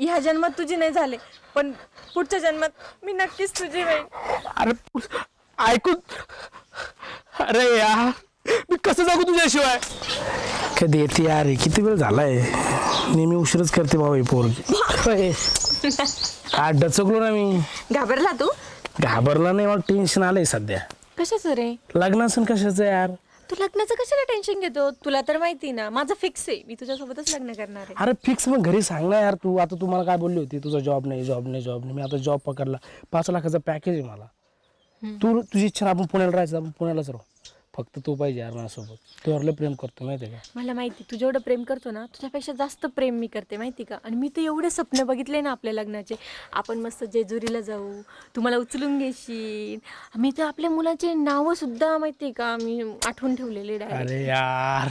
ह्या जन्मात तुझी नाही झाले पण पुढच्या जन्मात मी नक्कीच तुझी होईल अरे ऐकून अरे यार मी कसं जागू तुझ्याशिवाय? कधी येते यार हे किती वेळ झालाय? नेहमी उशीरच करते बाबा ही पोरगी. होय. काय डचकलो ना मी. घाबरला तू? घाबरला नाही मला टेन्शन आलंय सध्या. कशाचं रे? लग्नासन कशाचं यार? तू लग्नाचं कशाला टेन्शन घेतो? तुला तर माहिती ना माझं फिक्स आहे. मी तुझ्यासोबतच लग्न करणार आहे. अरे फिक्स मग घरी सांग ना यार तू. आता तू मला काय बोलली होती? तुझा जॉब नाही जॉब नाही जॉब नाही. मी आता जॉब पकडला. पाच लाखाचा पॅकेज आहे मला. तू तुझी इच्छा आहे, आपण पुण्याला राहायचं आपण पुण्यालाच राहू. फक्त तू पाहिजे यार माझ्यासोबत. तुझ्यावर लय प्रेम करतो माहिती आहे का? मला माहिती तू जेवढं प्रेम करतो ना तुझ्यापेक्षा जास्त प्रेम मी करते माहिती का? आणि मी तर एवढे स्वप्न बघितले ना आपल्या लग्नाचे. आपण मस्त जेजुरीला जाऊ तू मला उचलून घेशील. मी तर आपल्या मुलाचे नावं सुद्धा माहिती आहे का मी आठवून ठेवलेले डायरेक्ट अरे यार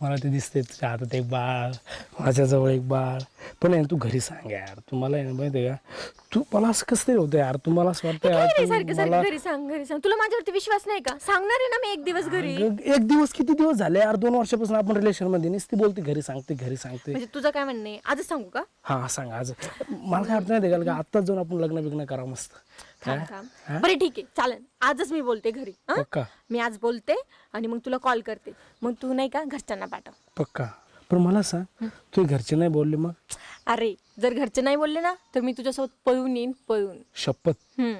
मला ते दिसते तुझ्या हातात एक बाळ माझ्याजवळ एक बाळ. पण आहे ना, तू घरी सांग यार तू मला आहे ना माहिती आहे का? तू मला असं कसं तरी होतं यार तू मला असं वाटतं यार रे तू सारखं मला सारखं घरी सांग घरी सांग. तुला माझ्यावरती विश्वास नाही का? सांगणार आहे ना मी एक दिवस घरी अगं, एक दिवस किती दिवस झाले? यार दोन वर्षापासून आपण रिलेशनमध्ये नुसती बोलते घरी सांगते घरी सांगते. म्हणजे तुझं काय म्हणणं आहे? आजच सांगू का? हा सांग आज. मला काय वाटतं नाही का? आत्ताच जाऊन आपण लग्न बिग्न करा मस्त. थांब थांब. बरं ठीक आहे. चालेल. आजच मी बोलते घरी. हं? पक्का? मी आज बोलते आणि मग तुला कॉल करते. मग तू नाही का घरच्यांना पाठव. पक्का? पण मला सांग तू घरचे नाही बोलले मग? अरे जर घरचे नाही बोलले ना तर मी तुझ्यासोबत पळून येईन पळून. शपथ. हम्म.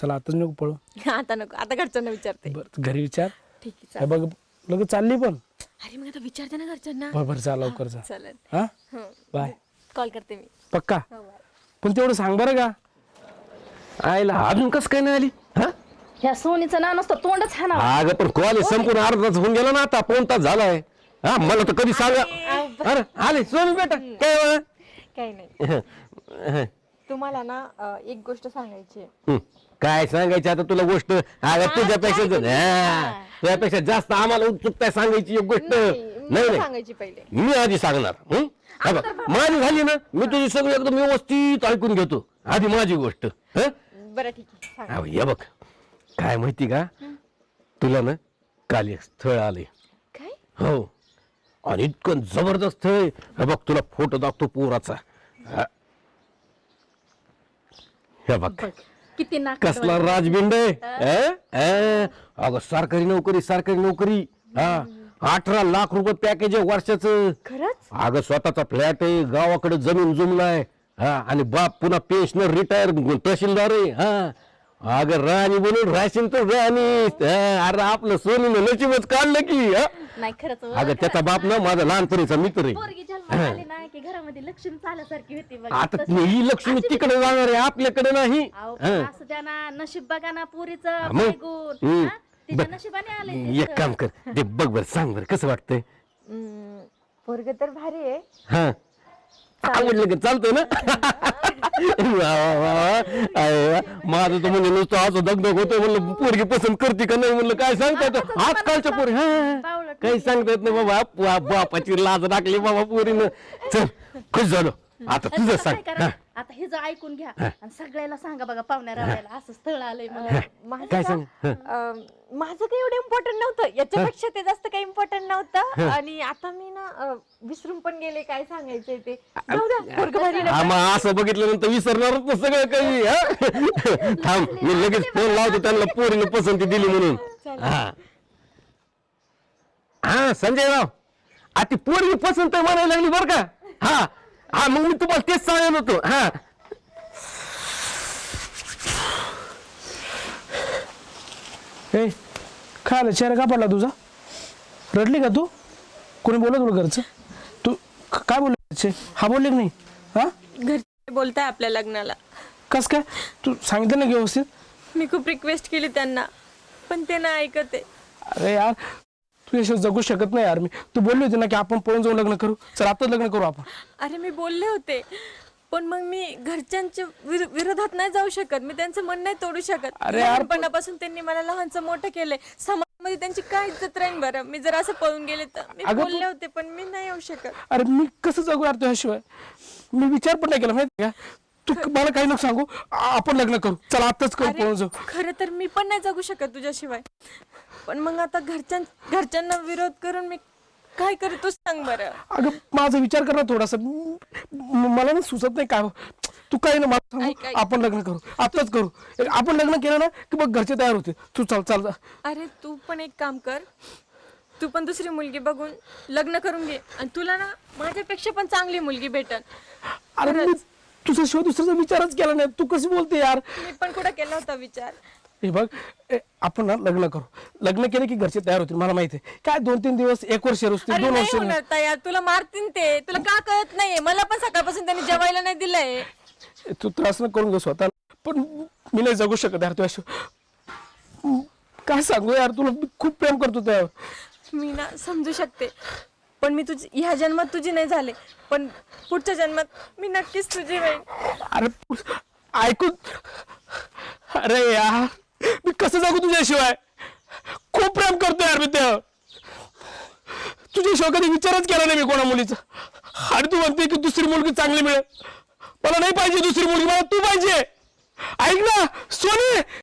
चला आताच नको पळू. आता नको. आता घरच्यांना विचारते. बरं घरी विचार. ठीक आहे हे बघ लगेच चालली पण. अरे मग आता विचारते ना घरच्यांना. बरं बरं जा लवकर जा. चालेल. हा? हं. बाय. कॉल करते मी. पक्का? हो, bye. पण तेवढं सांग बरं का. आईला अजून कस काय नाही आली? हा? ह्या सोनीचं ना नसतं तोंडच हा ना अगं पण कॉलेज संपूर्ण अर्धा तास होऊन गेला ना आता. पाऊन तास झालाय. हा मला तर कधी सांगा. अरे आले सोनी बेटा. काय? काही नाही. हं. तुम्हाला ना अं, एक गोष्ट सांगायची आहे. हं. काय सांगायची आता तुला गोष्ट? अगं तुझ्यापेक्षा हा. तुझ्यापेक्षा जास्त आम्हाला उत्सुकता आहे सांगायची एक गोष्ट. नाही, नाही सांगायची पहिले. मी आधी सांगणार हं? हा बघ, माझी झाली ना मी तुझी सगळी एकदम व्यवस्थित ऐकून घेतो. आधी माझी गोष्ट हं? बरं ठीक आहे. सांग. अहो, हे बघ. काय माहिती का? तुला ना काल एक स्थळ आले काय? हो. आणि इतकं जबरदस्त स्थळ आहे. हे बघ तुला फोटो दाखतो पोराचा. हा. हे बघ. किती नाक कसला राजबिंड आहे? अगं सरकारी नोकरी सरकारी नोकरी. हा? अठरा लाख रुपये पॅकेज आहे वर्षाचं. खरंच? अगं स्वतःचा फ्लॅट आहे गावाकडे जमीन जुमलाय. हा? आणि बाप पुन्हा पेन्शनर रिटायर तहसीलदार आहे. हा? अगं राणी बनून राशीन तर राणी अरे आपलं सोनीनं नशीबच काढलं की हा? नाही खरंच हो. अगं त्याचा बाप ना माझा लहानपणीचा मित्र आहे पोरगी जन्माला आली ना की घरामध्ये लक्ष्मी चाल्यासारखी होती बघा. आता ही लक्ष्मी तिकडे जाणार आहे आपल्याकडे नाही अहो, हा. पण असं द्या ना नशीब बघा ना पुरीचं मग? बैगून, हम्म. हा? तिच्या नशिबाने आले एक काम कर ते बघ बर सांग बर कसं वाटतंय पोरग तर भारी आहे हा आवडलं का चालतंय ना. माझं तर म्हणजे नुसतं असं दगदग होतं म्हणलं पोरगी पसंत करते का नाही? म्हणलं काय सांगता येतं? आजकालच्या पोरी हा काही सांगता येत नाही बाबा बापाची लाज राखली बाबा पोरीनं. चल खुश झालो. आता तुझं सांग. हा. आता हे जर ऐकून घ्या. आणि सगळ्याला सांगा बघा पाहुण्या रावळ्याला असं स्थळ आलंय मला माझं काय का? सांग? हा. अं, माझं काही एवढं इम्पॉर्टंट नव्हतं. याच्यापेक्षा ते जास्त काही इम्पॉर्टंट नव्हतं. आणि आता मी ना अं, विसरून पण गेले काय सांगायचंय ते. जाऊ द्या पोरगं भारी आहे. हा मग असं बघितल्यानंतर विसरणारच ना सगळं काही हा? थांब मी लगेच फोन लावतो त्यांना पोरीने पसंती दिली म्हणून. हा. हा संजय राव आ ती पोरगी पसंत म्हणायला लागली बरं का? हा. हा मग मी तुम्हाला तेच सांगत होतो. हा. ए काय आलं चेहरा का पडला तुझा? रडली का तू? कोणी बोलत तुला घरचं? तू क- काय बोलले घरचे? हा बोलले की नाही? हा? घरचे बोलताय आपल्या लग्नाला. कस काय? तू सांगितलं ना की व्यवस्थित? मी खूप रिक्वेस्ट केली त्यांना पण ते ना ऐकत आहे. अरे यार तू याशिवाय जगू शकत नाही यार मी. तू बोलली होती ना की आपण पळून जाऊन लग्न करू. चल आताच लग्न करू आपण. अरे मी बोलले होते. पण मग मी घरच्यांच्या विर- विरोधात नाही जाऊ शकत. मी त्यांचं मन नाही तोडू शकत. अरे यार, पण- लहानपणापासून त्यांनी मला लहानचं मोठं केलंय. समाजामध्ये त्यांची काय इज्जत राहील बरं? मी जर असं पळून गेले तर? मी अगं, बोलले होते पण मी नाही येऊ शकत. अरे मी कसं जगू यार तुझ्याशिवाय? मी विचार पण नाही केला माहिती का? तू मला काही नको सांगू. आ- आपण लग्न करू. चल आताच करू पळून जाऊ खरं तर मी पण नाही जगू शकत तुझ्याशिवाय. पण मग आता घरच्यां घरच्यांना विरोध करून मी काय करू तू सांग बरं. अगं माझा विचार कर ना थोडासा. म- म- मला ना सुचत नाही काय. तू काय ना मला सांगू. ऐक. आपण लग्न करू. आताच करू. आपण लग्न केलं ना की बघ घरचे तयार होते तू चाल चाल अरे तू पण एक काम कर. तू पण दुसरी मुलगी बघून लग्न करून घे. आणि तुला ना माझ्यापेक्षा पण चांगली मुलगी भेटल अरे मी तुझ्या शिवाय दुसऱ्याचा विचारच केला नाही. तू कशी बोलते यार? मी पण कुठं केला होता विचार? हे बघ ए, आपण ना लग्न करू. लग्न केलं की घरचे तयार होतील मला माहिती आहे. काय दोन तीन दिवस एक वर्ष रुसतील अरे दोन नाही वर्ष होणार तयार. तुला मारतीन ते. तुला का कळत नाहीये? मला पण सकाळपासून त्यांनी जेवायला नाही दिलंय. तू त्रास न करून घे स्वतः पण मी नाही जगू शकत यार तुझ्याशिवाय. काय सांगू यार तुला मी खूप प्रेम करतो त्यावर. मी ना समजू शकते. पण मी तुझी ह्या जन्मात तुझी नाही झाले. पण पुढच्या जन्मात मी नक्कीच तुझी होईल अरे ऐकून अरे यार मी कसं जगू तुझ्याशिवाय? खूप प्रेम करतो यार मी ते. तुझ्याशिवाय कधी विचारच केला नाही मी कोणा मुलीचा. आणि तू म्हणते की दुसरी मुलगी चांगली मिळेल. मला नाही पाहिजे दुसरी मुलगी मला तू पाहिजे. ऐक ना सोनी!